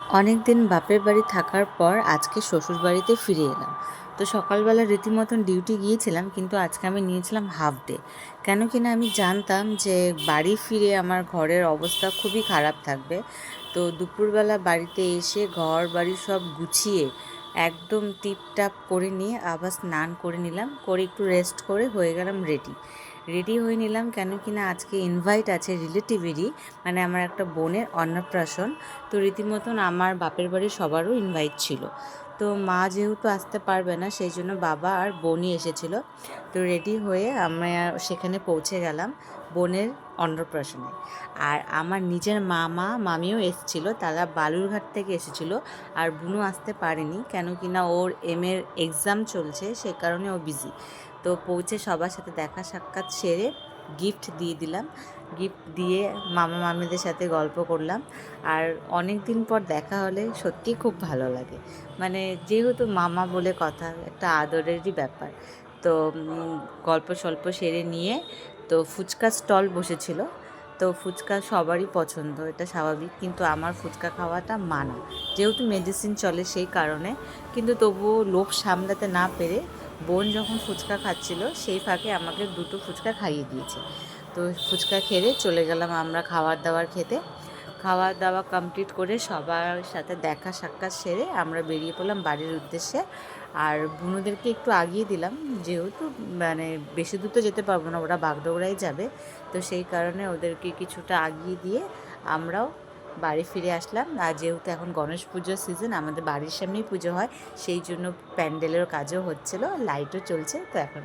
অনেক দিন বাপের বাড়ি থাকার পর আজকে শ্বশুর বাড়িতে ফিরে এলাম। তো সকালবেলা রীতিমতন ডিউটি গিয়েছিলাম, কিন্তু আজকে আমি নিয়েছিলাম হাফ ডে কেন কি না আমি জানতাম যে বাড়ি ফিরে আমার ঘরের অবস্থা খুবই খারাপ থাকবে। তো দুপুরবেলা বাড়িতে এসে ঘর বাড়ি সব গুছিয়ে একদম টিপটাপ করে নিয়ে আবার স্নান করে নিলাম, করে একটু রেস্ট করে হয়ে গেলাম রেডি রেডি হয়ে নিলাম কেন কি না আজকে ইনভাইট আছে রিলেটিভেরই মানে আমার একটা বোনের অন্নপ্রাশন। তো রীতিমতন আমার বাপের বাড়ির সবারও ইনভাইট ছিল। তো মা যেহেতু আসতে পারবে না সেই জন্য বাবা আর বোনই এসেছিল। তো রেডি হয়ে আমরা সেখানে পৌঁছে গেলাম বোনের অন্নপ্রাশনে। আর আমার নিজের মামা, মামিও এসেছিল, তারা বালুরঘাট থেকে এসেছিল। আর বুনু আসতে পারেনি কেন কি না ওর এম এর এক্সাম চলছে, সে কারণে ও বিজি তো পৌঁছে সবার সাথে দেখা সাক্ষাৎ সেরে গিফট দিয়ে দিলাম। গিফট দিয়ে মামা মামিদের সাথে গল্প করলাম। আর অনেক দিন পর দেখা হলে সত্যি খুব ভালো লাগে। মানে যেহেতু মামা বলে কথা, একটা আদরেরই ব্যাপার। তো গল্প সল্প সেরে নিয়ে তো ফুচকা স্টল বসেছিল। তো ফুচকা সবারই পছন্দ, এটা স্বাভাবিক। কিন্তু আমার ফুচকা খাওয়াটা মানা। যেহেতু মেডিসিন চলে সেই কারণে, কিন্তু তবুও লোভ সামলাতে না পেরে বোন যখন ফুচকা খাচ্ছিল, সেই ফাঁকে আমাকে দুটো ফুচকা খাইয়ে দিয়েছে। তো ফুচকা খেয়ে চলে গেলাম আমরা খাবার দাবার খেতে। খাওয়া দাওয়া কমপ্লিট করে সবার সাথে দেখা সাক্ষাৎ সেরে আমরা বেরিয়ে পড়লাম বাড়ির উদ্দেশ্যে। আর বুনুদেরকে একটু আগিয়ে দিলাম, যেহেতু মানে বেশি দূর তো যেতে পারব না, ওরা বাগডোগরাই যাবে। তো সেই কারণে ওদেরকে কিছুটা আগিয়ে দিয়ে আমরাও বাড়ি ফিরে আসলাম। আর যেহেতু এখন গণেশ পুজোর সিজন আমাদের বাড়ির সামনেই পুজো হয়, সেই জন্য প্যান্ডেলের কাজও হচ্ছিল লাইটও চলছে, তো এখন